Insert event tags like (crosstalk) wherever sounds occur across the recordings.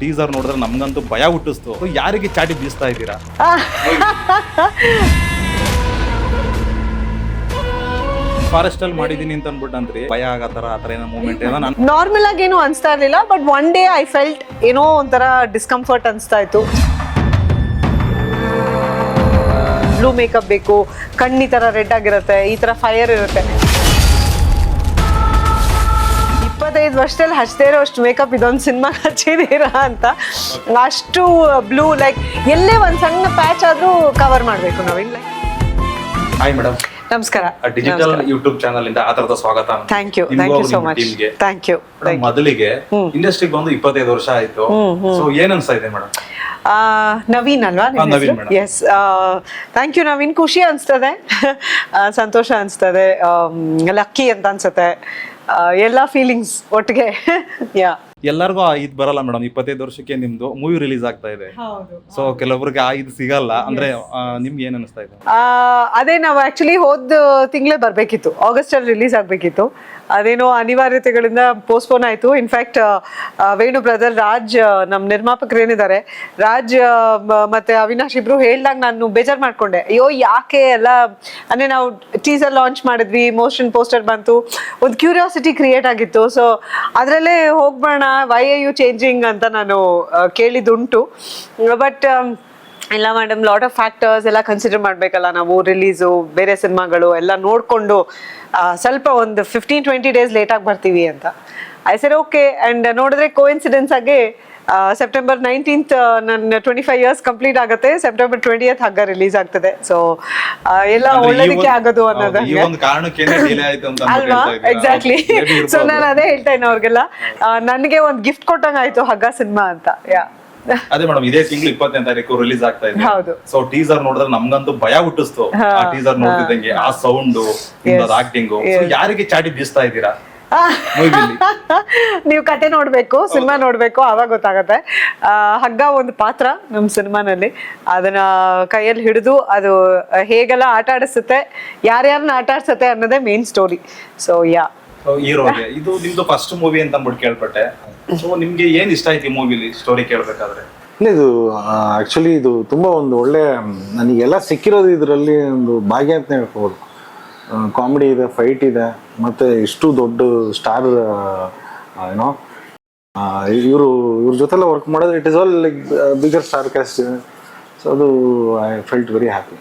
Teaser ನೋಡಿದ್ರೆ ನಮ್ಗಂತೂ ಭಯ ಹುಟ್ಟಿಸ್ತು. ಯಾರಿಗೆ ಚಾಟಿ ಬೀಸ್ತಾ ಇದ್ದೀರಾ? (laughs) ಫಾರೆಸ್ಟ್ ಅಲ್ಲಿ ಮಾಡಿದೀನಿ ಅಂತ ಅನ್ಬಿಟ್ಟು ಅಂದ್ರಿ. ಭಯ ಆಗತ್ತಾರ ಆತರ ಏನೋ ಮೂಮೆಂಟ್ ಏನೋ ನಾನು ನಾರ್ಮಲ್ ಆಗಿ ಏನು ಅನಿಸ್ತಾ ಇರಲಿಲ್ಲ but one day I felt ಏನೋ ಒಂಥರ ಡಿಸ್ಕಂಫರ್ಟ್ ಅನಿಸ್ತಾ ಇತ್ತು. ಬ್ಲೂ ಮೇಕಪ್ ಬೇಕು ಕಣ್ಣಿ ತರ ಥರ ರೆಡ್ ಆಗಿರುತ್ತೆ ಈ ಥರ ಫೈರ್ ಇರುತ್ತೆ. ಇಪ್ಪತ್ತೈದು ವರ್ಷದಲ್ಲಿ ಹಚ್ಚದೇ ಇರೋ ಅಷ್ಟು ಮೇಕಪ್ ಇದೊಂದು ಸಿನಿಮಾ ಹಚ್ಚಿದೀರಾ ಅಂತ. ಅಷ್ಟು ಬ್ಲೂ ಲೈಕ್ ಎಲ್ಲೇ ಒಂದು ಸಣ್ಣ ಪ್ಯಾಚ್ ಆದರೂ ಕವರ್ ಮಾಡಬೇಕು ನಾವಿಲ್ಲ ಹಾಯ್ ಮೇಡಮ್ ನಮಸ್ಕಾರ. ಡಿಜಿಟಲ್ ಯೂಟ್ಯೂಬ್ ಚಾನಲ್ ಇಂದ ಆತರದ ಸ್ವಾಗತ. Thank you thank you so much thank you ಮೊದಲಿಗೆ ಇಂಡಸ್ಟ್ರಿಗೆ ಬಂದು ಇಪ್ಪತ್ತೈದು ವರ್ಷ ಆಯ್ತು. ಸೊ ಏನ್ ಅನ್ಸ್ತಾ ಇದೆ ಮೇಡಮ್ ಆ, ನವೀನ್ ಅಲ್ವಾ ಎಸ್ ಥ್ಯಾಂಕ್ ಯು ನವೀನ್ ಖುಷಿ ಅನಿಸ್ತದೆ. (laughs) ಸಂತೋಷ ಅನಿಸ್ತದೆ. ಲಕ್ಕಿ ಅಂತ ಅನ್ಸುತ್ತೆ. ಎಲ್ಲ ಫೀಲಿಂಗ್ಸ್ ಒಟ್ಟಿಗೆ. (laughs) ಯಾ ಎಲ್ಲರಿಗೂ ಆ ಇದು ಬರಲ್ಲ ಮೇಡಮ್ ಇಪ್ಪತ್ತೈದು ವರ್ಷಕ್ಕೆ ನಿಮ್ದು ಮೂವಿ ರಿಲೀಸ್ ಆಗ್ತಾ ಇದೆ. ಸೊ ಕೆಲವೊಬ್ರಿಗೆ ಆ ಇದು ಸಿಗಲ್ಲ ಅಂದ್ರೆ ಆ, ನಿಮ್ಗೆ ಏನ್ ಅನಿಸ್ತಾ ಇದೆ? ಅದೇ ನಾವು ಆಕ್ಚುಲಿ ಹೋದ ತಿಂಗಳೇ ಬರಬೇಕಿತ್ತು ಆಗಸ್ಟ್ ಅಲ್ಲಿ ರಿಲೀಸ್ ಆಗಬೇಕಿತ್ತು. ಅದೇನೋ ಅನಿವಾರ್ಯತೆಗಳಿಂದ ಪೋಸ್ಟ್ಪೋನ್ ಆಯಿತು. In fact Venu brother Raj ನಮ್ಮ ನಿರ್ಮಾಪಕರು ಏನಿದ್ದಾರೆ ರಾಜ್ ಆ, ಮ- ಮತ್ತೆ ಅವಿನಾಶ್ ಇಬ್ರು ಹೇಳ್ದಾಗ ನಾನು ಬೇಜಾರು ಮಾಡ್ಕೊಂಡೆ. ಅಯ್ಯೋ ಯಾಕೆ ಎಲ್ಲ ಅಂದರೆ ನಾವು ಟೀಸರ್ ಲಾಂಚ್ ಮಾಡಿದ್ವಿ ಮೋಷನ್ ಪೋಸ್ಟರ್ ಬಂತು ಒಂದು ಕ್ಯೂರಿಯಾಸಿಟಿ ಕ್ರಿಯೇಟ್ ಆಗಿತ್ತು. ಸೊ ಅದರಲ್ಲೇ ಹೋಗ್ಬೇಡ ವೈ ಯು ಚೇಂಜಿಂಗ್ ಅಂತ ನಾನು ಕೇಳಿದುಂಟು ಬಟ್ ಇಲ್ಲ ಮೇಡಮ್ ಲಾಟ್ ಆಫ್ ಫ್ಯಾಕ್ಟರ್ಸ್ ಎಲ್ಲ ಕನ್ಸಿಡರ್ ಮಾಡಬೇಕಲ್ಲ ನಾವು ರಿಲೀಸು ಬೇರೆ ಸಿನಿಮಾಗಳು ಎಲ್ಲ ನೋಡಿಕೊಂಡು ಸ್ವಲ್ಪ ಒಂದು ಫಿಫ್ಟೀನ್ ಟ್ವೆಂಟಿ ಡೇಸ್ ಲೇಟಾಗಿ ಬರ್ತೀವಿ ಅಂತ. ಐ ಸರ್ ಓಕೆ ಆ್ಯಂಡ್ ನೋಡಿದ್ರೆ ಕೋಇನ್ಸಿಡೆನ್ಸ್ ಆಗಿ ಸೆಪ್ಟೆಂಬರ್ ನೈನ್ಟೀನ್ತ್ ನನ್ನ ಟ್ವೆಂಟಿ ಫೈವ್ ಇಯರ್ಸ್ ಕಂಪ್ಲೀಟ್ ಆಗುತ್ತೆ. ಸೆಪ್ಟೆಂಬರ್ ಟ್ವೆಂಟಿಯತ್ ಹಗ್ಗ ರಿಲೀಸ್ ಆಗ್ತದೆ. ಸೊ ಎಲ್ಲ ಒಳ್ಳೆದಕ್ಕೆ ಆಗೋದು ಅನ್ನೋದು. ಅಲ್ವಾ? ಎಕ್ಸಾಕ್ಟ್ಲಿ ಸೊ ನಾನು ಅದೇ ಹೇಳ್ತಾ ಇದ್ದೀನಿ ಅವ್ರಿಗೆಲ್ಲ. ನನಗೆ ಒಂದು ಗಿಫ್ಟ್ ಕೊಟ್ಟಂಗೆ ಆಯ್ತು ಹಗ್ಗ ಸಿನಿಮಾ ಅಂತ. ಯಾ ಅದೇ ಮೇಡಮ್ ಇದೇ ತಿಂಗಳು ಇಪ್ಪತ್ತನೇ ತಾರೀಕು ರಿಲೀಸ್ ಆಗ್ತಾ ಇದೆ. ಹೌದು. ಸೊ ಟೀಸರ್ ನೋಡಿದ್ರೆ ನಮ್ಗಂತೂ ಭಯ ಹುಟ್ಟಿಸ್ತು. ಆ ಟೀಸರ್ ನೋಡ್ತಿದ್ದಂಗೆ ಆ ಸೌಂಡ್ ಆಕ್ಟಿಂಗ್ ಯಾರಿಗೆ ಚಾಟಿ ಬೀಸ್ತಾ ಇದ್ದೀರಾ? (laughs) ನೀವು ಕತೆ ನೋಡ್ಬೇಕು ಸಿನಿಮಾ ನೋಡ್ಬೇಕು ಆವಾಗ ಗೊತ್ತಾಗತ್ತೆ. ಹಗ್ಗ ಒಂದು ಪಾತ್ರ ನಮ್ಮ ಸಿನಿಮಾನಲ್ಲಿ. ಅದನ್ನ ಕೈಯಲ್ಲಿ ಹಿಡಿದು ಅದು ಹೇಗೆಲ್ಲ ಆಟ ಆಡಿಸುತ್ತೆ ಯಾರ್ಯಾರನ್ನ ಆಟ ಆಡ್ಸತ್ತೆ ಅನ್ನೋದೇ ಮೇನ್ ಸ್ಟೋರಿ ಸೊ ಯಾ ಹೀರೋಗೆ ಇದು ನಿಮ್ದು ಫಸ್ಟ್ ಮೂವಿ ಅಂತ ಅಂದ್ಬಿಟ್ಟು ಕೇಳ್ಪಟ್ಟೆ. ಸೊ ನಿಮ್ಗೆ ಏನ್ ಇಷ್ಟ ಆಯ್ತು ಈ ಮೂವಿಲಿ ಸ್ಟೋರಿ ಕೇಳ್ಬೇಕಾದ್ರೆ? ಇಲ್ಲ ಇದು ಆ್ಯಕ್ಚುಲಿ ಇದು ತುಂಬ ಒಂದು ಒಳ್ಳೆ ನನಗೆಲ್ಲ ಸಿಕ್ಕಿರೋದು ಇದರಲ್ಲಿ ಒಂದು ಭಾಗ್ಯ ಅಂತ ಹೇಳ್ಬೋದು. ಕಾಮಿಡಿ ಇದೆ ಫೈಟ್ ಇದೆ. ಮತ್ತು ಇಷ್ಟು ದೊಡ್ಡ ಸ್ಟಾರ್ ಏನೋ ಇವರು ಇವ್ರ ಜೊತೆಲ್ಲ ವರ್ಕ್ ಮಾಡಿದ್ರೆ it is all like bigger star cast so ಅದು I felt very happy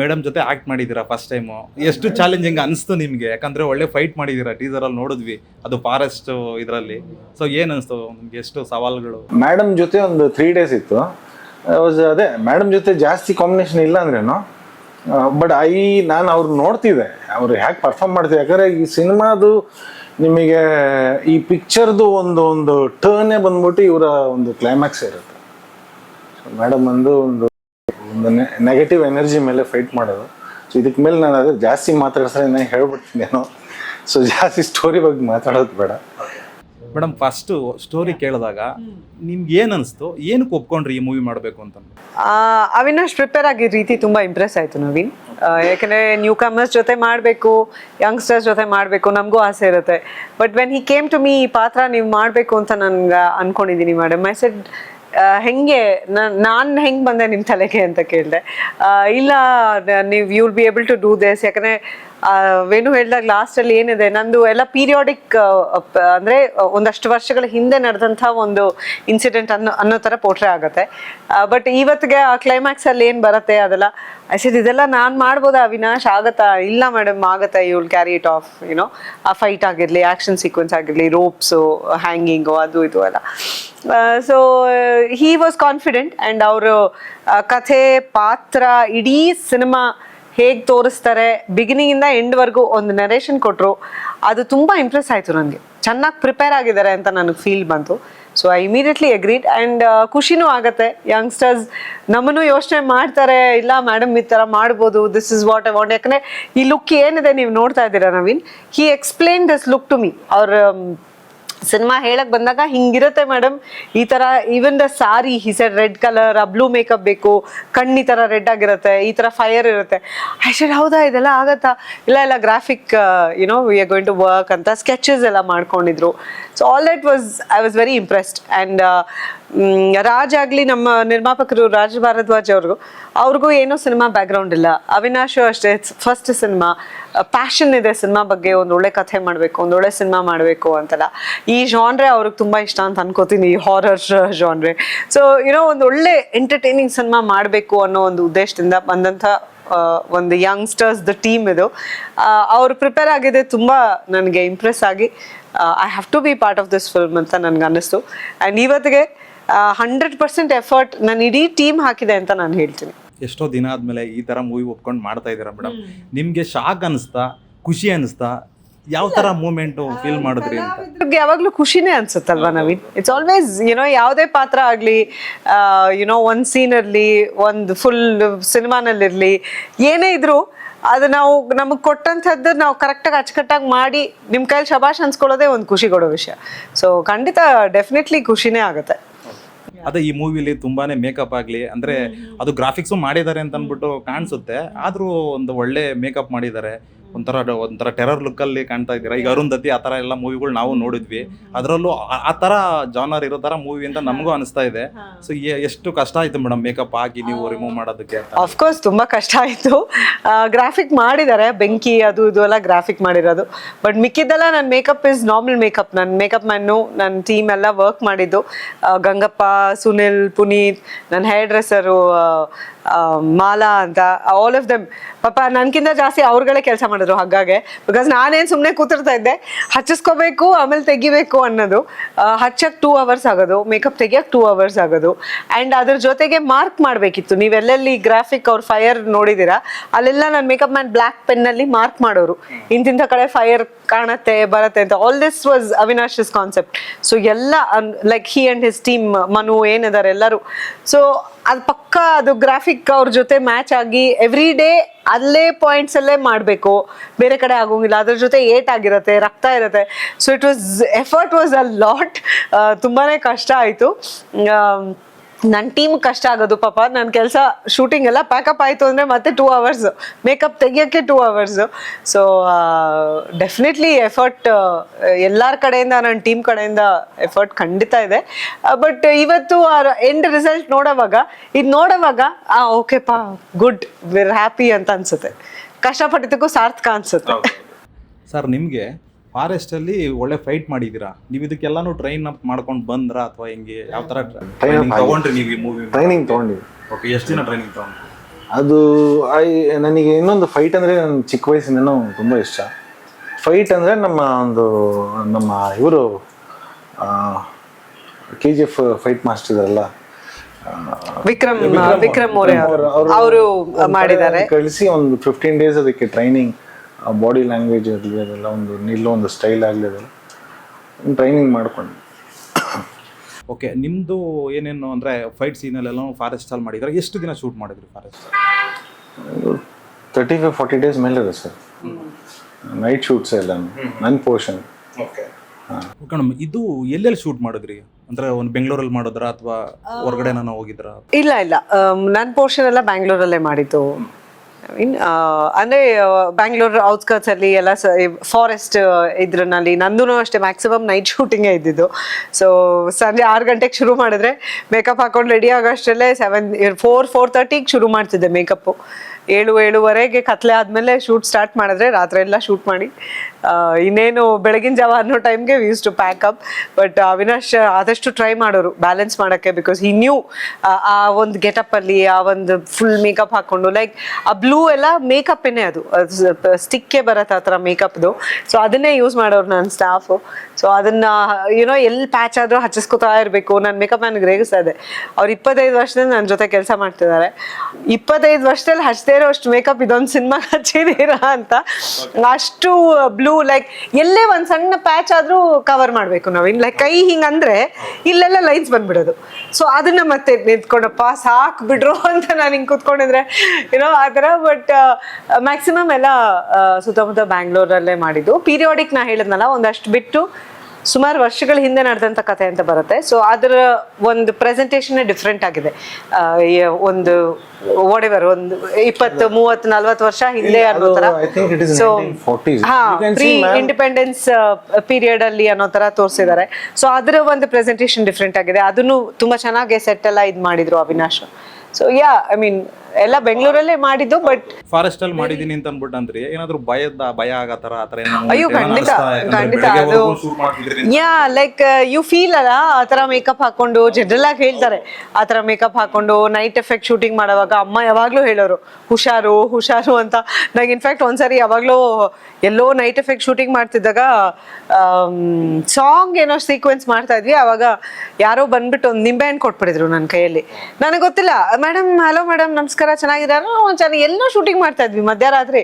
madam ಜೊತೆ ಆಕ್ಟ್ ಮಾಡಿದ್ದೀರಾ ಫಸ್ಟ್ ಟೈಮು ಎಷ್ಟು ಚಾಲೆಂಜಿಂಗ್ ಅನಿಸ್ತು ನಿಮಗೆ? ಯಾಕಂದರೆ ಒಳ್ಳೆ ಫೈಟ್ ಮಾಡಿದ್ದೀರಾ ಟೀಸರ್ ಅಲ್ಲಿ ನೋಡಿದ್ವಿ ಅದು ಫಾರೆಸ್ಟ್ ಇದರಲ್ಲಿ. ಸೊ ಏನು ಅನಿಸ್ತು ನಿಮ್ಗೆ ಎಷ್ಟು ಸವಾಲುಗಳು? ಮೇಡಮ್ ಜೊತೆ ಒಂದು ತ್ರೀ ಡೇಸ್ ಇತ್ತು. ಅದೇ ಮೇಡಮ್ ಜೊತೆ ಜಾಸ್ತಿ ಕಾಂಬಿನೇಷನ್ ಇಲ್ಲ ಅಂದ್ರೇನು ಬಟ್ ಐ ನಾನು ಅವ್ರು ನೋಡ್ತಿದ್ದೆ. ಅವ್ರು ಹ್ಯಾಕ್ ಪರ್ಫಾರ್ಮ್ ಮಾಡ್ತಿದ್ದೆ ಯಾಕಂದ್ರೆ ಈ ಸಿನಿಮಾದು ನಿಮಗೆ ಈ ಪಿಕ್ಚರ್ದು ಒಂದು ಒಂದು ಟರ್ನೇ ಬಂದ್ಬಿಟ್ಟು ಇವರ ಒಂದು ಕ್ಲೈಮ್ಯಾಕ್ಸ್ ಇರುತ್ತೆ. ಮೇಡಮ್ ಒಂದು ಒಂದು ಒಂದು ನೆಗೆಟಿವ್ ಎನರ್ಜಿ ಮೇಲೆ ಫೈಟ್ ಮಾಡೋದು. ಸೊ ಇದಕ್ಕೆ ಮೇಲೆ ನಾನು ಅದೇ ಜಾಸ್ತಿ ಮಾತಾಡ್ಸ್ರೆ ನಾನು. ಹೇಳ್ಬಿಡ್ತೀನೇನೋ ಸೊ ಜಾಸ್ತಿ ಸ್ಟೋರಿ ಬಗ್ಗೆ ಮಾತಾಡೋದು ಬೇಡ. ಮೇಡಮ್ ಫಸ್ಟ್ ಸ್ಟೋರಿ ಕೇಳಿದಾಗ ನಿಮ್ಗೆ ಏನ್ ಅನಿಸ್ತು? ಏನಕ್ಕೆ ಒಪ್ಕೊಂಡ್ರಿ ಈ ಮೂವಿ ಮಾಡಬೇಕು ಅಂತ? ಅವಿನಾಶ್ ಪ್ರಿಪೇರ್ ಆಗಿದ್ದ ರೀತಿ ತುಂಬಾ ಇಂಪ್ರೆಸ್ ಆಯ್ತು ನವೀನ್. ಯಾಕಂದ್ರೆ ನ್ಯೂ ಕಮರ್ಸ್ ಜೊತೆ ಮಾಡಬೇಕು ಯಂಗ್ಸ್ಟರ್ಸ್ ಜೊತೆ ಮಾಡಬೇಕು ನಮಗೂ ಆಸೆ ಇರುತ್ತೆ. But when he came to me ಈ ಪಾತ್ರ ನೀವು ಮಾಡಬೇಕು ಅಂತ ನನ್ಗೆ ಅನ್ಕೊಂಡಿದ್ದೀನಿ ಮೇಡಮ್ ಐ ಸೆಡ್ ಹೆಂಗೆ? ನಾನು ಹೆಂಗೆ ಬಂದೆ ನಿಮ್ಮ ತಲೆಗೆ? ಅಂತ ಕೇಳಿದೆ. ಇಲ್ಲ ನೀವು you'll be able to do this ಯಾಕಂದ್ರೆ ವೇಣು ಹೇಳಿದಾಗ ಲಾಸ್ಟ್ ಅಲ್ಲಿ ಏನಿದೆ, ನಂದು ಎಲ್ಲ ಪೀರಿಯಾಡಿಕ್ ಅಂದ್ರೆ ಒಂದಷ್ಟು ವರ್ಷಗಳ ಹಿಂದೆ ನಡೆದಂತ ಒಂದು ಇನ್ಸಿಡೆಂಟ್ ಅನ್ನೋ ಅನ್ನೋ ತರ ಪೋಟ್ರೆ ಆಗುತ್ತೆ. ಬಟ್ ಇವತ್ತಿಗೆ ಆ ಕ್ಲೈಮ್ಯಾಕ್ಸಲ್ಲಿ ಏನು ಬರುತ್ತೆ ಅದೆಲ್ಲ ಸರ್ ಇದೆಲ್ಲ ನಾನು ಮಾಡ್ಬೋದಾ ಅವಿನಾಶ್? ಆಗತ್ತಾ? ಇಲ್ಲ ಮೇಡಮ್ ಆಗತ್ತಾ? You will carry it off you know ಆ ಫೈಟ್ ಆಗಿರಲಿ ಆಕ್ಷನ್ ಸೀಕ್ವೆನ್ಸ್ ಆಗಿರಲಿ ರೋಪ್ಸು ಹ್ಯಾಂಗಿಂಗು ಅದು, ಇದು ಎಲ್ಲ. So he was confident and ಅವರು ಕಥೆ, ಪಾತ್ರ, ಇಡೀ ಸಿನಿಮಾ ಹೇಗೆ ತೋರಿಸ್ತಾರೆ? ಬಿಗಿನಿಂಗ್ ಇಂದ ಎಂಡ್ ಒಂದು ನರೇಷನ್ ಕೊಟ್ಟರು ಅದು ತುಂಬ ಇಂಪ್ರೆಸ್ ಆಯಿತು ನನಗೆ ಚೆನ್ನಾಗಿ ಪ್ರಿಪೇರ್ ಆಗಿದ್ದಾರೆ ಅಂತ ನನಗೆ ಫೀಲ್ ಬಂತು. So I immediately agreed and ಖುಷಿನೂ ಆಗುತ್ತೆ. ಯಂಗ್ಸ್ಟರ್ಸ್ ನಮ್ಮನ್ನು ಯೋಚನೆ ಮಾಡ್ತಾರೆ. ಇಲ್ಲ ಮೇಡಮ್ ಈ ಥರ ಮಾಡ್ಬೋದು. This is what I want ಯಾಕಂದ್ರೆ ಈ ಲುಕ್ ಏನಿದೆ ನೀವು ನೋಡ್ತಾ ಇದ್ದೀರಾ Naveen? He explain this look to me ಅವ್ರ ಸಿನಿಮಾ ಹೇಳಕ್ ಬಂದಾಗ ಹಿಂಗಿರುತ್ತೆ ಮೇಡಮ್ ಈ ತರ even the sorry he said red colour blue makeup ಬೇಕು ಕಣ್ಣಿ ತರ ರೆಡ್ ಆಗಿರುತ್ತೆ ಈ ತರ ಫೈರ್ ಇರುತ್ತೆ. ಶೆಡ್ ಹೌದಾ ಇದೆಲ್ಲ ಆಗತ್ತಾ? ಇಲ್ಲ ಇಲ್ಲ graphic you know we are going to work ಅಂತ ಸ್ಕೆಚಸ್ ಎಲ್ಲ ಮಾಡ್ಕೊಂಡಿದ್ರು. So all that was I was very impressed hmm, Raj ಆಗ್ಲಿ ನಮ್ಮ ನಿರ್ಮಾಪಕರು ರಾಜ್ ಭಾರದ್ವಾಜ್ ಅವ್ರಿಗೂ ಅವ್ರಿಗೂ ಏನೋ ಸಿನಿಮಾ ಬ್ಯಾಕ್ಗ್ರೌಂಡ್ ಇಲ್ಲ. ಅವಿನಾಶ್ ಅಷ್ಟೇ ಫಸ್ಟ್ ಸಿನಿಮಾ ಪ್ಯಾಷನ್ ಇದೆ ಸಿನಿಮಾ ಬಗ್ಗೆ ಒಂದು ಒಳ್ಳೆ ಕಥೆ ಮಾಡಬೇಕು, ಒಂದು ಒಳ್ಳೆ ಸಿನಿಮಾ ಮಾಡಬೇಕು ಅಂತೆಲ್ಲ. ಈ ಜಾನ್ರೆ ಅವ್ರಿಗೆ ತುಂಬಾ ಇಷ್ಟ ಅಂತ ಅನ್ಕೋತೀನಿ, ಈ ಹಾರರ್ ಜಾನ್ರೆ ಸೊ ಏನೋ ಒಂದು ಒಳ್ಳೆ ಎಂಟರ್ಟೈನಿಂಗ್ ಸಿನಿಮಾ ಮಾಡಬೇಕು ಅನ್ನೋ ಒಂದು ಉದ್ದೇಶದಿಂದ ಬಂದಂಥ ಒಂದು ಯಂಗ್ಸ್ಟರ್ಸ್ ದ ಟೀಮ್ ಇದು. ಅವ್ರು ಪ್ರಿಪೇರ್ ಆಗಿದೆ ತುಂಬ ನನಗೆ ಇಂಪ್ರೆಸ್ ಆಗಿ I have to be part of this film ಅಂತ ನನ್ಗೆ ಅನ್ನಿಸ್ತು. ಆ್ಯಂಡ್ ಇವತ್ತಿಗೆ ಹಂಡ್ರೆಡ್ ಪರ್ಸೆಂಟ್ ಎಫರ್ಟ್ ನಾನು ಇಡೀ ಟೀಮ್ ಹಾಕಿದೆ ಅಂತ ನಾನು ಹೇಳ್ತೀನಿ. ಎಷ್ಟೋ ದಿನ ಆದ್ಮೇಲೆ ಈ ತರ ಮೂವಿ ಒಪ್ಕೊಂಡು ಮಾಡ್ತಾ ಇದ್ದೀರಾ ಮೇಡಮ್? ನಿಮ್ಗೆ ಶಾಕ್ ಅನಿಸ್ತಾ ಖುಷಿ ಅನಿಸ್ತಾ ಯಾವ ತರ ಮೂಮೆಂಟ್ ಫೀಲ್ ಮಾಡಿದ್ರಿ ಅಂತ? ಯಾವಾಗಲೂ ಯಾವಾಗ್ಲೂ ಖುಷಿನೇ ಅನ್ಸುತ್ತಲ್ವಾ Naveen? It's always you know ಯಾವುದೇ ಪಾತ್ರ ಆಗಲಿ ಯುನೋ ಒಂದು ಸೀನ್ ಇರಲಿ ಒಂದು ಫುಲ್ ಸಿನಿಮಾನಲ್ಲಿರ್ಲಿ ಏನೇ ಇದ್ರು ಅದು ನಾವು ನಮಗೆ ಕೊಟ್ಟಂಥದ್ದು ನಾವು ಕರೆಕ್ಟಾಗಿ ಅಚ್ಚುಕಟ್ಟಾಗಿ ಮಾಡಿ ನಿಮ್ಮ ಕೈಲಿ ಶಬಾಷ್ ಅನ್ಸ್ಕೊಳ್ಳೋದೇ ಒಂದು ಖುಷಿ ಕೊಡೋ ವಿಷಯ. ಸೊ ಖಂಡಿತ ಡೆಫಿನೆಟ್ಲಿ ಖುಷಿನೇ ಆಗುತ್ತೆ. ಅದೇ ಈ ಮೂವಿಲಿ ತುಂಬಾನೇ ಮೇಕಪ್ ಆಗಲಿ ಅಂದ್ರೆ ಅದು ಗ್ರಾಫಿಕ್ಸು ಮಾಡಿದ್ದಾರೆ ಅಂತ ಅಂದ್ಬಿಟ್ಟು ಕಾಣಿಸುತ್ತೆ. ಆದರೂ ಒಂದು ಒಳ್ಳೆ ಮೇಕಪ್ ಮಾಡಿದ್ದಾರೆ. ಒಂಥರ ಒಂಥರ ಟೆರರ್ ಲುಕ್ ಅಲ್ಲಿ ಕಾಣ್ತಾ ಇದ್ದೀರಾ? ಈಗ ಅರುಂಧತಿ ಆ ತರ ಎಲ್ಲ ಮೂವಿಗಳು ನಾವು ನೋಡಿದ್ವಿ. ಅದರಲ್ಲೂ ಆ- ಥರ ತರ ಜಾನರ್ ಇರೋ ತರ ಮೂವಿ ಅಂತ ನಮಗೂ ಅನಿಸ್ತಾ ಇದೆ. ಸೊ ಎಷ್ಟು ಕಷ್ಟ ಆಯ್ತು ಮೇಡಮ್ ಮೇಕಪ್ ಹಾಕಿ ನೀವು ರಿಮೂವ್ ಮಾಡೋದಕ್ಕೆ ಅಂತ? ಅಫ್ಕೋರ್ಸ್ ತುಂಬ ಕಷ್ಟ ಆಯಿತು. ಗ್ರಾಫಿಕ್ ಮಾಡಿದ್ದಾರೆ. ಬೆಂಕಿ ಅದು ಇದು ಎಲ್ಲ ಗ್ರಾಫಿಕ್ ಮಾಡಿರೋದು. ಬಟ್ ಮಿಕ್ಕಿದ್ದೆಲ್ಲ ನನ್ನ ಮೇಕಪ್ ಇಸ್ ನಾರ್ಮಲ್ ಮೇಕಪ್ ನನ್ನ ಮೇಕಪ್ ಮ್ಯಾನು ನನ್ನ ಟೀಮ್ ಎಲ್ಲ ವರ್ಕ್ ಮಾಡಿದ್ದು. ಗಂಗಪ್ಪ ಸುನಿಲ್ ಪುನೀತ್ ನನ್ನ ಹೇರ್ ಡ್ರೆಸ್ಸರು ಮಾಲಾ ಅಂತ ಆಲ್ ಆಫ್ ದಮ್ ಪಾಪ ನನ್ಕಿಂತ ಜಾಸ್ತಿ ಅವ್ರುಗಳೇ ಕೆಲಸ ಮಾಡಿದ್ರು ಹಗ್ಗಾಗೆ. ಬಿಕಾಸ್ ನಾನೇನು ಸುಮ್ಮನೆ ಕೂತಿರ್ತಾ ಇದ್ದೆ, ಹಚ್ಚಿಸ್ಕೋಬೇಕು, ಆಮೇಲೆ ತೆಗಿಬೇಕು ಅನ್ನೋದು. ಹಚ್ಚಕ್ಕೆ ಟೂ ಅವರ್ಸ್ ಆಗೋದು ಮೇಕಪ್ ತೆಗಿಯಕ್ಕೆ ಟೂ ಅವರ್ಸ್ ಆಗೋದು. ಆ್ಯಂಡ್ ಅದ್ರ ಜೊತೆಗೆ ಮಾರ್ಕ್ ಮಾಡಬೇಕಿತ್ತು. ನೀವೆಲ್ಲೆಲ್ಲಿ ಗ್ರಾಫಿಕ್ ಅವ್ರ ಫೈರ್ ನೋಡಿದ್ದೀರಾ ಅಲ್ಲೆಲ್ಲ ನನ್ನ ಮೇಕಪ್ ಮ್ಯಾನ್ ಬ್ಲ್ಯಾಕ್ ಪೆನ್ನಲ್ಲಿ ಮಾರ್ಕ್ ಮಾಡೋರು. ಇಂತಿಂಥ ಕಡೆ ಫೈರ್ ಕಾಣತ್ತೆ, ಬರತ್ತೆ ಅಂತ. All this was Avinash's concept so ಎಲ್ಲ like he and his team Manu ಏನಿದ್ದಾರೆ ಎಲ್ಲರೂ. ಸೊ ಅದು ಪಕ್ಕ ಅದು ಗ್ರಾಫಿಕ್ ಅವ್ರ ಜೊತೆ ಮ್ಯಾಚ್ ಆಗಿ ಎವ್ರಿ ಡೇ ಅಲ್ಲೇ ಪಾಯಿಂಟ್ಸ್ ಅಲ್ಲೇ ಮಾಡಬೇಕು. ಬೇರೆ ಕಡೆ ಆಗೋಂಗಿಲ್ಲ. ಅದ್ರ ಜೊತೆ ಏಟ್ ಆಗಿರುತ್ತೆ, ರಕ್ತ ಇರುತ್ತೆ. So it was effort was a lot ತುಂಬಾ ಕಷ್ಟ ಆಯಿತು. ನನ್ನ ಟೀಮ್ ಕಷ್ಟ ಆಗೋದು ಪಾಪ. ನನ್ನ ಕೆಲಸ ಶೂಟಿಂಗ್ ಎಲ್ಲ ಪ್ಯಾಕಪ್ ಆಯಿತು ಅಂದರೆ ಮತ್ತೆ two hours makeup ತೆಗಿಯೋಕ್ಕೆ two hours so definitely effort ಎಲ್ಲರ ಕಡೆಯಿಂದ ನನ್ನ ಟೀಮ್ ಕಡೆಯಿಂದ ಎಫರ್ಟ್ ಖಂಡಿತ ಇದೆ. ಬಟ್ ಇವತ್ತು ಎಂಡ್ ರಿಸಲ್ಟ್ ನೋಡೋವಾಗ ಇದು ನೋಡೋವಾಗ ಆ ಪಾ ಗುಡ್ ವಿರ್ ಹ್ಯಾಪಿ ಅಂತ ಅನ್ಸುತ್ತೆ. ಕಷ್ಟಪಟ್ಟಿದ್ದಕ್ಕೂ ಸಾರ್ಥಕ ಅನ್ಸುತ್ತೆ. ಸರ್ ನಿಮಗೆ ಫಾರೆಸ್ಟಲ್ಲಿ ಒಳ್ಳೆ ಫೈಟ್ ಮಾಡಿದ್ದೀರಾ ನೀವು ಇದಕ್ಕೆಲ್ಲಾನು ಟ್ರೈನ್ ಅಪ್ ಮಾಡ್ಕೊಂಡು ಬಂದ್ರಾ ಅಥವಾ ಹೆಂಗೆ? ಯಾವ ಥರ ಟ್ರೈನಿಂಗ್ ತಗೊಂಡ್ರಿ ನೀವು ಈ ಮೂವಿ ಟ್ರೈನಿಂಗ್ ತೊಗೊಂಡಿದ್ವಿ ಓಕೆ ಎಷ್ಟು ದಿನ ಟ್ರೈನಿಂಗ್ ತಗೊಂಡ್ರಿ? ಅದು ಐ ನನಗೆ ಇನ್ನೊಂದು ಫೈಟ್ ಅಂದರೆ ನನ್ನ ಚಿಕ್ಕ ವಯಸ್ಸಿಂದನೂ ತುಂಬ ಇಷ್ಟ. ಫೈಟ್ ಅಂದರೆ ನಮ್ಮ ಒಂದು ನಮ್ಮ ಇವರು K G F fight master ಇದಾರಲ್ಲ ವಿಕ್ರಮ್ ವಿಕ್ರಮ್ ಮೋರೆ ಅವರು ಮಾಡಿದ್ದಾರೆ. ಕಳಿಸಿ ಒಂದು ಫಿಫ್ಟೀನ್ ಡೇಸ್ ಅದಕ್ಕೆ ಟ್ರೈನಿಂಗ್ ಬಾಡಿ ಲ್ಯಾಂಗ್ವೇಜ್ ಇರಲಿ ಅದೆಲ್ಲ ಒಂದು ನಿಲ್ಲೋ ಒಂದು ಸ್ಟೈಲ್ ಆಗಲಿ ಅದೆಲ್ಲ. ಟ್ರೈನಿಂಗ್ ಮಾಡ್ಕೊಂಡು. ಓಕೆ ನಿಮ್ಮದು ಏನೇನು ಅಂದರೆ ಫೈಟ್ ಸೀನಲ್ಲೆಲ್ಲ ಫಾರೆಸ್ಟ್ ಅಲ್ಲಿ ಮಾಡಿದ್ರೆ ಎಷ್ಟು ದಿನ ಶೂಟ್ ಮಾಡಿದ್ರಿ forest thirty five forty days ಮೇಲೆ ಇದೆ ಸರ್ ನೈಟ್ ಶೂಟ್ಸ್ ಎಲ್ಲ ನನ್ನ ಪೋರ್ಷನ್ ಓಕೆ ಮೇಡಮ್ ಇದು ಎಲ್ಲೆಲ್ಲಿ ಶೂಟ್ ಮಾಡಿದ್ರಿ? ಅಂದ್ರೆ ಒಂದು ಬೆಂಗಳೂರಲ್ಲಿ ಮಾಡೋದ್ರ ಅಥವಾ ಹೊರಗಡೆ ನಾನು ಹೋಗಿದ್ರಾ? ಇಲ್ಲ ಇಲ್ಲ. ನನ್ನ ಪೋರ್ಷನ್ ಎಲ್ಲ ಬ್ಯಾಂಗ್ಳೂರಲ್ಲೇ ಮಾಡಿದ್ದು. ಇನ್ ಅಂದರೆ ಬ್ಯಾಂಗ್ಳೂರ್ ಔಟ್ಸ್ಕರ್ಟ್ಸ್ ಅಲ್ಲಿ ಎಲ್ಲ ಫಾರೆಸ್ಟ್ ಇದ್ರನಲ್ಲಿ ನಂದು ಅಷ್ಟೇ ಮ್ಯಾಕ್ಸಿಮಮ್ ನೈಟ್ ಶೂಟಿಂಗೇ ಇದ್ದಿದ್ದು. ಸೊ ಸಂಜೆ ಆರು ಗಂಟೆಗೆ ಶುರು ಮಾಡಿದ್ರೆ ಮೇಕಪ್ ಹಾಕೊಂಡು ರೆಡಿ ಆಗೋಷ್ಟರಲ್ಲೇ ಸೆವೆನ್ ಫೋರ್ ಫೋರ್ ತರ್ಟಿಗೆ ಶುರು ಮಾಡ್ತಿದ್ದೆ ಮೇಕಪ್ಪು ಏಳು, ಏಳುವರೆಗೆ ಕತ್ಲೆ ಆದಮೇಲೆ ಶೂಟ್ ಸ್ಟಾರ್ಟ್ ಮಾಡಿದ್ರೆ ರಾತ್ರಿ ಎಲ್ಲ ಶೂಟ್ ಮಾಡಿ. ಇನ್ನೇನು ಬೆಳಗಿನ ಜಾವ ಅನ್ನೋ ಟೈಮ್ಗೆ use to pack up but Avinash ಆದಷ್ಟು ಟ್ರೈ ಮಾಡೋರು ಬ್ಯಾಲೆನ್ಸ್ ಮಾಡೋಕ್ಕೆ ಬಿಕಾಸ್ ಈ ನ್ಯೂ ಆ ಒಂದು ಗೆಟಪ್ಪಲ್ಲಿ ಆ ಒಂದು ಫುಲ್ ಮೇಕಪ್ ಹಾಕೊಂಡು ಲೈಕ್ ಆ ಬ್ಲೂ ಎಲ್ಲ ಮೇಕಪ್ಪೇನೆ ಅದು. ಸ್ಟಿಕ್ಕೇ ಬರತ್ತೆ ಆ ಥರ ಮೇಕಪ್ದು ಸೊ ಅದನ್ನೇ ಯೂಸ್ ಮಾಡೋರು ನನ್ನ ಸ್ಟಾಫು ಸೊ ಅದನ್ನ ಏನೋ ಎಲ್ಲಿ ಪ್ಯಾಚ್ ಆದರೂ ಹಚ್ಚಿಸ್ಕೊತಾ ಇರಬೇಕು. ನನ್ನ ಮೇಕಪ್ ನನಗೆ ರೇಗಿಸ್ತಾ ಇದೆ. ಅವ್ರು ಇಪ್ಪತ್ತೈದು ವರ್ಷದಿಂದ ನನ್ನ ಜೊತೆ ಕೆಲಸ ಮಾಡ್ತಿದ್ದಾರೆ. ಇಪ್ಪತ್ತೈದು ವರ್ಷದಲ್ಲಿ ಹಚ್ಚದೇ ಇರೋ ಅಷ್ಟು ಮೇಕಪ್ ಇದೊಂದು ಸಿನಿಮಾ ಹಚ್ಚಿದ್ದೀರಾ ಅಂತ ಅಷ್ಟು ಬ್ಲೂ ಲೈಕ್ ಎಲ್ಲೇ ಒಂದು ಸಣ್ಣ ಪ್ಯಾಚ್ ಆದರೂ ಕವರ್ ಮಾಡಬೇಕು ನಾವು. ಇನ್ನು ಲೈಕ್ ಕೈ ಹಿಂಗಂದ್ರೆ ಇಲ್ಲೆಲ್ಲ ಲೈನ್ಸ್ ಬಂದ್ಬಿಡೋದು. ಸೊ ಅದನ್ನ ಮತ್ತೆ ನಿಂತ್ಕೊಂಡಪ್ಪ ಸಾಕು ಬಿಡ್ರು ಅಂತ ನಾನು ಹಿಂಗೆ ಕೂತ್ಕೊಂಡಿದ್ರೆ ಏನೋ ಆ ಥರ. ಬಟ್ ಮ್ಯಾಕ್ಸಿಮಮ್ ಎಲ್ಲ ಆ, ಸುತ್ತಮುತ್ತ ಬ್ಯಾಂಗ್ಳೂರಲ್ಲೇ ಮಾಡಿದ್ದು. ಪೀರಿಯಾಡಿಕ್ ನಾ ಹೇಳಿದ್ನಲ್ಲ ಒಂದಷ್ಟು ಬಿಟ್ಟು ಸುಮಾರು ವರ್ಷಗಳ ಹಿಂದೆ ನಡೆದಂತ ಕಥೆ ಅಂತ ಬರುತ್ತೆ. ಸೊ ಅದರ ಒಂದು ಪ್ರೆಸೆಂಟೇಷನ್ ಡಿಫ್ರೆಂಟ್ ಆಗಿದೆ. ಒಂದು ಒಡೆವರ್ ಒಂದು ಇಪ್ಪತ್ತು ಮೂವತ್ತು ನಲ್ವತ್ತು ವರ್ಷ ಹಿಂದೆ ಅನ್ನೋ ತರ. So 1940s. ಹಾ ಪ್ರೀ ಇಂಡಿಪೆಂಡೆನ್ಸ್ ಪೀರಿಯಡ್ ಅಲ್ಲಿ ಅನ್ನೋ ತರ ತೋರಿಸಿದ್ದಾರೆ. ಸೊ ಅದರ ಒಂದು ಪ್ರೆಸೆಂಟೇಷನ್ ಡಿಫ್ರೆಂಟ್ ಆಗಿದೆ. ಅದನ್ನು ತುಂಬಾ ಚೆನ್ನಾಗಿ ಸೆಟ್ ಎಲ್ಲ ಇದು ಮಾಡಿದ್ರು Avinash. So yeah I mean ಎಲ್ಲ ಬೆಂಗಳೂರಲ್ಲೇ ಮಾಡಿದ್ದು ಬಟ್ ಫಾರೆಸ್ಟ್ ಅಲ್ಲಿ ಮಾಡಿದೀನಿ ಅಂತ ಅನ್ಬಿಟ್ಟು ಅಂದ್ರೆ ಏನಾದ್ರು ಭಯದ ಭಯ ಆಗತ್ತಾರ ಆತರ ಅಯ್ಯೋ, ಖಂಡಿತ, ಖಂಡಿತ, ಅದು- ಯಾ ಲೈಕ್ ಯು ಫೀಲ್ ಅಲ್ಲ ಆತರ ಮೇಕಪ್ ಹಾಕೊಂಡು ಜನರಲ್ ಆಗಿ ಹೇಳ್ತಾರೆ. ಆ ತರ ಮೇಕಪ್ ಹಾಕೊಂಡು ನೈಟ್ ಎಫೆಕ್ಟ್ ಶೂಟಿಂಗ್ ಮಾಡುವಾಗ ಅಮ್ಮ ಯಾವಾಗ್ಲೂ ಹೇಳೋರು ಹುಷಾರು ಹುಷಾರು ಅಂತ. ನಂಗೆ ಇನ್ಫ್ಯಾಕ್ಟ್ ಒಂದ್ಸರಿ ಯಾವಾಗ್ಲೂ ಎಲ್ಲೋ ನೈಟ್ ಎಫೆಕ್ಟ್ ಶೂಟಿಂಗ್ ಮಾಡ್ತಿದ್ದಾಗ ಸಾಂಗ್ ಏನೋ ಸೀಕ್ವೆನ್ಸ್ ಮಾಡ್ತಾ ಇದ್ವಿ. ಅವಾಗ ಯಾರೋ ಬಂದ್ಬಿಟ್ಟು ಒಂದು ನಿಂಬೆಹಣ್ಣು ಕೊಟ್ಬಿಟ್ಟಿದ್ರು ನನ್ನ ಕೈಯಲ್ಲಿ. ನನಗೆ ಗೊತ್ತಿಲ್ಲ ಮೇಡಮ್ ಹಲೋ ಮೇಡಮ್ ನಮಸ್ಕಾರ. ಚೆನ್ನಾಗಿದ್ದಾರೆ ಚೆನ್ನಾಗಿ ಎಲ್ಲೋ ಶೂಟಿಂಗ್ ಮಾಡ್ತಾ ಇದ್ವಿ ಮಧ್ಯರಾತ್ರಿ.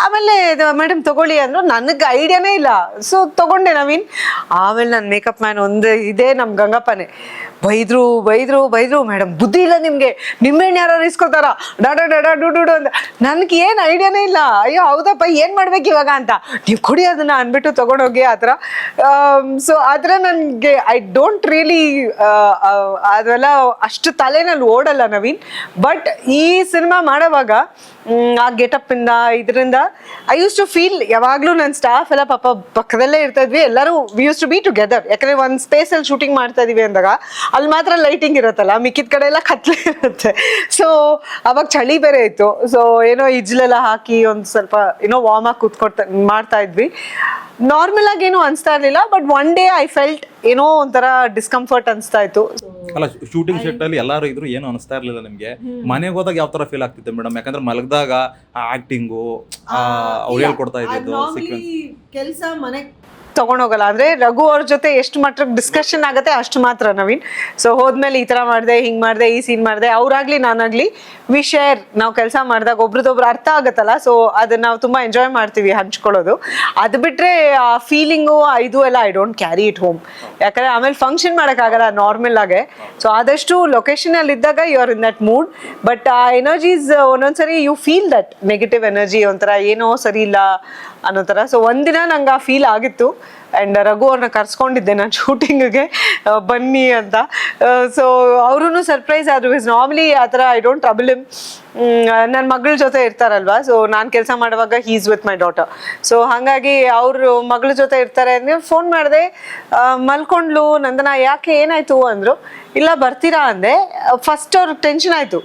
ಆಮೇಲೆ ಮೇಡಮ್ ತಗೊಳ್ಳಿ ಅಂದ್ರು, ನನಗೆ ಐಡಿಯಾನೇ ಇಲ್ಲ. ಸೊ ತಗೊಂಡೆ ನವೀನ್. ಆಮೇಲೆ ನನ್ನ ಮೇಕಪ್ ಮ್ಯಾನ್ ಒಂದು, ಇದೇ ನಮ್ಮ ಗಂಗಪ್ಪನೇ. ಬೈದ್ರು ಬೈದ್ರು ಬೈದ್ರು ಮೇಡಮ್ ಬುದ್ಧಿ ಇಲ್ಲ ನಿಮ್ಗೆ. ನಿಂಬೆಹಣ್ಣು ಯಾರು ಇಸ್ಕೊತಾರ ಡಾಡಾ, ಡಾಡ ಡು ಅಂತ. ನನ್ಗೆ ಏನು ಐಡಿಯಾನೇ ಇಲ್ಲ. ಅಯ್ಯೋ, ಹೌದಪ್ಪ, ಏನು ಮಾಡ್ಬೇಕು ಇವಾಗ ಅಂತ. ನೀವು ಕೊಡಿ ಅದನ್ನ ಅಂದ್ಬಿಟ್ಟು ತಗೊಂಡೋಗಿ ಆ ಥರ. ಸೊ ಆ ಥರ ನನಗೆ ಐ ಡೋಂಟ್ ರಿಯಲಿ ಅದೆಲ್ಲ ಅಷ್ಟು ತಲೆನಲ್ಲಿ ಓಡಲ್ಲ ನವೀನ್. ಬಟ್ ಈ ಸಿನಿಮಾ ಮಾಡೋವಾಗ ಆ ಗೆಟಪ್ ಇಂದ, ಇದರಿಂದ ಐ ಯೂಸ್ ಟು ಫೀಲ್ ಯಾವಾಗ್ಲೂ ನನ್ನ ಸ್ಟಾಫ್ ಎಲ್ಲ ಪಾಪ ಪಕ್ಕದಲ್ಲೇ ಇರ್ತಾ ಇದ್ವಿ. ಎಲ್ಲರೂ we use to be together ಯಾಕಂದ್ರೆ ಒಂದು ಸ್ಪೇಸಲ್ಲಿ ಶೂಟಿಂಗ್ ಮಾಡ್ತಾ ಇದೀವಿ ಅಂದಾಗ. ಅಲ್ಲಿ ಮಾತ್ರ ಲೈಟಿಂಗ್ ಇರುತ್ತಲ್ಲ ಮಿಕ್ಕಿದ ಕಡೆ ಎಲ್ಲ ಕತ್ಲೆ ಇರುತ್ತೆ. ಸೊ ಅವಾಗ ಚಳಿ ಬೇರೆ ಇತ್ತು. ಸೊ ಏನೋ ಇಜ್ಲೆಲ್ಲ ಹಾಕಿ ಒಂದು ಸ್ವಲ್ಪ ಏನೋ ವಾರ್ಮ್ ಆಗಿ ಕೂತ್ಕೊಡ್ತಾ ಮಾಡ್ತಾ ಇದ್ವಿ. ನಾರ್ಮಲ್ ಆಗಿ ಏನು ಅನಿಸ್ತಾ ಇರಲಿಲ್ಲ but one day I felt ಏನೋ ಒಂಥರ ಡಿಸ್ಕಂಫರ್ಟ್ ಅನಿಸ್ತಾ ಇತ್ತು. ಅಲ್ಲ ಶೂಟಿಂಗ್ ಸೆಟ್ ಅಲ್ಲಿ ಎಲ್ಲಾರು ಇದ್ರು ಏನು ಅನಿಸ್ತಾ ಇರ್ಲಿಲ್ಲ ನಿಮಗೆ. ಮನೆಗೆ ಹೋದಾಗ ಯಾವ ತರ ಫೀಲ್ ಆಗ್ತಿತ್ತು ಮೇಡಮ್ ಯಾಕಂದ್ರೆ ಮಲಗದಾಗ ಆ ಆಕ್ಟಿಂಗು ಅವ್ರು ಹೇಳ್ಕೊಡ್ತಾ ಇದ್ದಿದ್ದು ಕೆಲಸ ಮನೆ ತಗೊಂಡೋಗಲ್ಲ. ಅಂದ್ರೆ ರಘು ಅವ್ರ ಜೊತೆ ಎಷ್ಟು ಮಟ್ಟಕ್ಕೆ ಡಿಸ್ಕಷನ್ ಆಗುತ್ತೆ ಅಷ್ಟು ಮಾತ್ರ ನವೀನ್. ಸೊ ಹೋದ್ಮೇಲೆ ಈ ತರ ಮಾಡಿದೆ, ಹಿಂಗ್ ಮಾಡಿದೆ, ಈ ಸೀನ್ ಮಾಡಿದೆ, ಅವ್ರಾಗ್ಲಿ ನಾನಾಗ್ಲಿ ವಿ ಶೇರ್ ನಾವು ಕೆಲಸ ಮಾಡಿದಾಗ ಒಬ್ರದೊಬ್ರು ಅರ್ಥ ಆಗುತ್ತಲ್ಲ. ಸೊ ಅದನ್ನ ನಾವು ತುಂಬಾ ಎಂಜಾಯ್ ಮಾಡ್ತೀವಿ ಹಂಚ್ಕೊಳ್ಳೋದು. ಅದು ಬಿಟ್ರೆ ಆ ಫೀಲಿಂಗು ಇದು ಎಲ್ಲ I don't carry it home ಯಾಕಂದ್ರೆ ಆಮೇಲೆ ಫಂಕ್ಷನ್ ಮಾಡೋಕ್ಕಾಗಲ್ಲ ನಾರ್ಮಲ್ ಆಗಿ. ಸೊ ಆದಷ್ಟು ಲೊಕೇಶನ್ ಅಲ್ಲಿ ಇದ್ದಾಗ you are in that mood but ಆ ಎನರ್ಜೀಸ್ ಒಂದೊಂದ್ಸರಿ you feel that negative energy ಒಂಥರ ಏನೋ ಸರಿ ಇಲ್ಲ ಅನ್ನೋ ಥರ ಸೊ ಒಂದಿನ ನಂಗೆ ಆ ಫೀಲ್ ಆಗಿತ್ತು. ಆ್ಯಂಡ್ ರಘು ಅವ್ರನ್ನ ಕರ್ಸ್ಕೊಂಡಿದ್ದೆ ನಾನು ಶೂಟಿಂಗ್ಗೆ ಬನ್ನಿ ಅಂತ. ಸೊ ಅವರು ಸರ್ಪ್ರೈಸ್ ಆದ್ರು. ಇಸ್ ನಾರ್ಮಲಿ ಆ ಥರ ಐ ಡೋಂಟ್ ಟ್ರಬಲ್ ಇಮ್ ನನ್ನ ಮಗಳ ಜೊತೆ ಇರ್ತಾರಲ್ವಾ? ಸೊ ನಾನು ಕೆಲಸ ಮಾಡುವಾಗ he's with my daughter so ಹಾಗಾಗಿ ಅವರು ಮಗಳ ಜೊತೆ ಇರ್ತಾರೆ ಅಂದರೆ ಫೋನ್ ಮಾಡಿದೆ ಮಲ್ಕೊಂಡ್ಲು. ನಂದನ, ಯಾಕೆ ಏನಾಯಿತು? ಅಂದರು. ಇಲ್ಲ, ಬರ್ತೀರಾ? ಅಂದೆ. ಫಸ್ಟ್ ಅವ್ರಿಗೆ ಟೆನ್ಷನ್ ಆಯಿತು.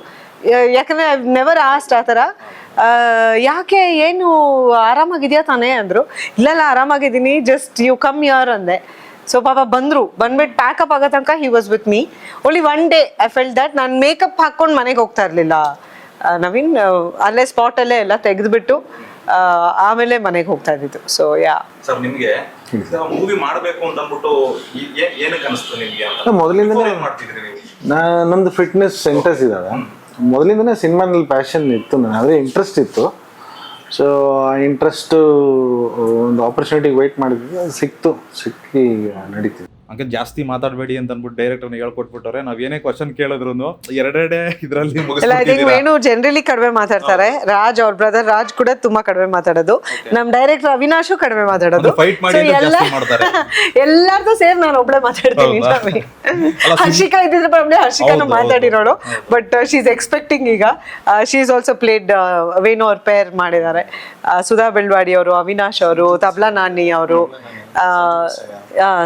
ಯಾಕಂದರೆ ನೆವರ್ ಆಸ್ಟ್ ಆ ಥರ. ಯಾಕೆ ಏನು ಆರಾಮಾಗಿದೆಯಾ ತಾನೇ ಅಂದ್ರು. ಇಲ್ಲಲ್ಲ ಆರಾಮಾಗಿದ್ದೀನಿ ಜಸ್ಟ್ ಯು ಕಮ್ ಯರ್ ಅಂದೆ. ಸೊ ಪಾಪ ಬಂದರು. ಬಂದ್ಬಿಟ್ಟು ಪ್ಯಾಕಪ್ ಆಗೋ ತನಕ he was with me only one day I felt that ನಾನು ಮೇಕಪ್ ಹಾಕ್ಕೊಂಡು ಮನೆಗೆ ಹೋಗ್ತಾ ಇರಲಿಲ್ಲ. ನವೀನ್ ಅಲ್ಲೇ ಸ್ಪಾಟಲ್ಲೇ ಎಲ್ಲ ತೆಗೆದುಬಿಟ್ಟು ಆಮೇಲೆ ಮನೆಗೆ ಹೋಗ್ತಾ ಇದ್ದಿತ್ತು ಸೊ ಯಾ ಸರ್ ನಿಮಗೆ ಮೂವಿ ಮಾಡಬೇಕು ಅಂತ ಅಂದ್ಬಿಟ್ಟು ಏನಕ್ಕೆ ಅನಿಸ್ತು ನಿಮಗೆ ಮಾಡ್ತಿದ್ರಿ ನಂದು ಫಿಟ್ನೆಸ್ ಸೆಂಟರ್ಸ್ ಇದಾವೆ. ಮೊದಲಿಂದನೇ ಸಿನಿಮಾನಲ್ಲಿ ಪ್ಯಾಷನ್ ಇತ್ತು, ನನಗೆ ಅಂದರೆ ಇಂಟ್ರೆಸ್ಟ್ ಇತ್ತು. ಸೊ ಆ ಇಂಟ್ರೆಸ್ಟು ಒಂದು ಆಪರ್ಚುನಿಟಿಗೆ ವೆಯ್ಟ್ ಮಾಡಿದ್ವಿ ಸಿಕ್ತು, ಸಿಕ್ಕಿ ನಡೀತಿದೆ. ಹಂಗೆ ಜಾಸ್ತಿ ಮಾತಾಡಬೇಡಿ ಅಂತ ಅಂದ್ಬಿಟ್ಟು ಡೈರೆಕ್ಟರ್ನ ಹೇಳ್ಕೊಟ್ಬಿಟ್ಟವ್ರೆ. ನಾವ್ ಏನೇ ಕ್ವಶನ್ ಕೇಳಿದ್ರು ಎರಡೆರಡೆ ಇದರಲ್ಲಿ ಇಲ್ಲ ಐ ಥಿಂಕ್ ವೇಣು ಜನರಲಿ ಕಡಿಮೆ ಮಾತಾಡ್ತಾರೆ. ರಾಜ್ ಅವ್ರ ಬ್ರದರ್ ರಾಜ್ ಕೂಡ ತುಂಬಾ ಕಡಿಮೆ ಮಾತಾಡೋದು. ನಮ್ ಡೈರೆಕ್ಟರ್ ಅವಿನಾಶು ಕಡಿಮೆ ಮಾತಾಡೋದು. ಫೈಟ್ ಮಾಡಿ So ಅಂದ್ರೆ ಎಲ್ಲ ಜಾಸ್ತಿ ಮಾಡ್ತಾರೆ. (laughs) ಎಲ್ಲಾರ್ದು ಸೇರ್ ನಾನು ಒಬ್ಳೆ ಮಾತಾಡ್ತೀನಿ ಹೌದಾ? ಸ್ವಾಮಿ. (laughs) ಅಲ್ಲ, ಹರ್ಷಿಕಾ ಇದ್ದಿದ್ರೆ ಪ್ರಾಬ್ಲಮ್ ಹರ್ಷಿಕಾನು ಹೌದು, ಹೌದು. ಮಾತಾಡಿರೋಳು. ಬಟ್ ಶಿ ಇಸ್ ಎಕ್ಸ್ಪೆಕ್ಟಿಂಗ್ ಈಗ. She is also played Venu ಅವ್ರ ಪೇರ್ ಮಾಡಿದ್ದಾರೆ. ಆ, ಸುಧಾ ಬೆಳ್ವಾಡಿ ಅವರು ಅವಿನಾಶ್ ಅವರು ತಬ್ಲಾ ನಾನಿ ಅವರು.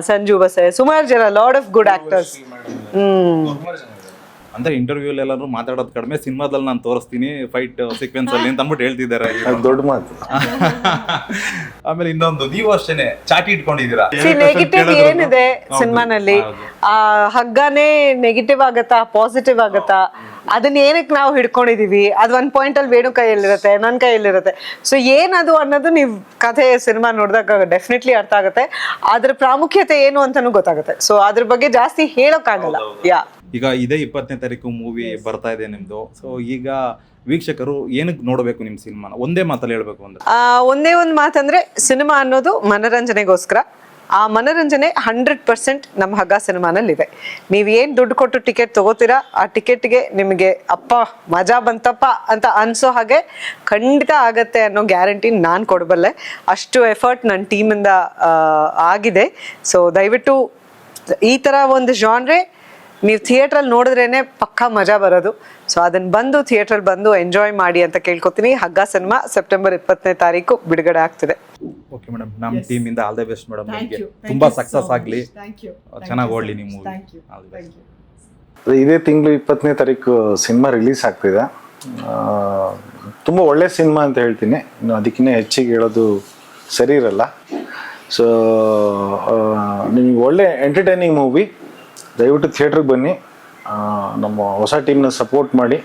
ಸಂಜು ಬಸೆ ಸುಮಾರು ಜನ lord of good actors hmm. ಅಂದ್ರೆ ಇಂಟರ್ವ್ಯೂ ಎಲ್ಲರೂ ಮಾತಾಡೋದು ಕಡಿಮೆ ಸಿನಿಮಾದಲ್ಲಿ ನಾನು ತೋರಿಸ್ತೀನಿ ಫೈಟ್ ಸೀಕ್ವೆನ್ಸ್ ಅಲ್ಲಿ ಅಂತ ಅಂದ್ಬಿಟ್ಟು ಹೇಳ್ತಿದ್ದಾರೆ. ದೊಡ್ಡ ಮಾತು. (laughs) ಆಮೇಲೆ ಇನ್ನೊಂದು ನೀವು ಅಷ್ಟೇನೆ ಚಾಟಿ ಇಟ್ಕೊಂಡಿದ್ದೀರಾ? ನೆಗೆಟಿವ್ ಏನಿದೆ ಸಿನಿಮಾನಲ್ಲಿ ಆ ಹಗ್ಗನೇ ನೆಗೆಟಿವ್ ಆಗತ್ತಾ? ಪಾಸಿಟಿವ್ ಆಗತ್ತಾ? ಅದನ್ನ ಏನಕ್ಕೆ ನಾವು ಹಿಡ್ಕೊಂಡಿದೀವಿ? ಅದು ಒಂದ್ ಪಾಯಿಂಟ್ ಅಲ್ಲಿ ವೇಣು ಕೈಯಲ್ಲಿರುತ್ತೆ ನನ್ನ ಕೈಯಲ್ಲಿರುತ್ತೆ. ಸೊ ಏನದು ಅನ್ನೋದು ನೀವು ಕಥೆ ಸಿನಿಮಾ ನೋಡಿದಾಗ ಡೆಫಿನೆಟ್ಲಿ ಅರ್ಥ ಆಗುತ್ತೆ. ಅದ್ರ ಪ್ರಾಮುಖ್ಯತೆ ಏನು ಅಂತಾನು ಗೊತ್ತಾಗುತ್ತೆ. ಸೊ ಅದ್ರ ಬಗ್ಗೆ ಜಾಸ್ತಿ ಹೇಳೋಕ್ಕಾಗಲ್ಲ. ಯಾ. ಈಗ ಇದೇ ಇಪ್ಪತ್ತನೇ ತಾರೀಕು ಮೂವಿ ಬರ್ತಾ ಇದೆ ನಿಮ್ದು. ಸೊ ಈಗ ವೀಕ್ಷಕರು ಏನಕ್ಕೆ ನೋಡಬೇಕು ನಿಮ್ಮ ಸಿನಿಮಾನ? ಒಂದೇ ಮಾತಲ್ಲಿ ಹೇಳಬೇಕು ಅಂದ್ರೆ ಒಂದೇ ಒಂದು ಮಾತಂದ್ರೆ ಸಿನಿಮಾ ಅನ್ನೋದು ಮನರಂಜನೆಗೋಸ್ಕರ. ಆ ಮನೋರಂಜನೆ ಹಂಡ್ರೆಡ್ ಪರ್ಸೆಂಟ್ ನಮ್ಮ ಹಗ್ಗ ಸಿನಿಮಾನಲ್ಲಿದೆ. ನೀವು ಏನು ದುಡ್ಡು ಕೊಟ್ಟು ಟಿಕೆಟ್ ತಗೋತೀರಾ, ಆ ಟಿಕೆಟ್ಗೆ ನಿಮಗೆ ಅಪ್ಪ, ಮಜಾ ಬಂತಪ್ಪ ಅಂತ ಅನ್ಸೋ ಹಾಗೆ ಖಂಡಿತ ಆಗತ್ತೆ ಅನ್ನೋ ಗ್ಯಾರಂಟಿ ನಾನು ಕೊಡಬಲ್ಲೆ. ಅಷ್ಟು ಎಫರ್ಟ್ ನನ್ನ ಟೀಮಿಂದ ಆಗಿದೆ. ಸೊ ದಯವಿಟ್ಟು ಈ ಥರ ಒಂದು ಜಾನ್ರೆ ನೀವು ಥಿಯೇಟ್ರಲ್ಲಿ ನೋಡಿದ್ರೇ ಪಕ್ಕಾ ಮಜಾ ಬರೋದು. ಸೊ ಅದನ್ನ ಬಂದು ಥಿಯೇಟ್ರಲ್ಲಿ ಬಂದು ಎಂಜಾಯ್ ಮಾಡಿ ಅಂತ ಕೇಳ್ಕೊತೀನಿ. ಹಗ್ಗ ಸಿನಿಮಾ ಸೆಪ್ಟೆಂಬರ್ ಇಪ್ಪತ್ತನೇ ತಾರೀಕು ಬಿಡುಗಡೆ ಆಗ್ತಿದೆ. ಓಕೆ ಮೇಡಮ್ ನಮ್ಮ ಟೀಮಿಂದ all the best madam thank ನಿಮಗೆ you. ತುಂಬಾ ಸಕ್ಸಸ್. ಆಗಲಿ Thank you. ಚೆನ್ನಾಗಿ ಓಡಲಿ ನಿಮ್ಮ. ಮೂವಿ. Thank you. ಇದೇ ತಿಂಗಳು ಇಪ್ಪತ್ತನೇ ತಾರೀಕು ಸಿನಿಮಾ ರಿಲೀಸ್ ಆಗ್ತಿದೆ ತುಂಬಾ ತುಂಬ ಒಳ್ಳೆ ಸಿನಿಮಾ ಅಂತ ಹೇಳ್ತೀನಿ ಇನ್ನು ಅದಕ್ಕಿಂತ ಹೆಚ್ಚಿಗೆ ಹೇಳೋದು ಸರಿ ಇರಲ್ಲ ಸೊ ನಿಮಗೆ ಒಳ್ಳೆ ಎಂಟರ್ಟೈನಿಂಗ್ ಮೂವಿ ದಯವಿಟ್ಟು ಥಿಯೇಟ್ರಿಗೆ ಬನ್ನಿ ಆ, ನಮ್ಮ ಹೊಸ ಟೀಮ್ನ ಸಪೋರ್ಟ್ ಮಾಡಿ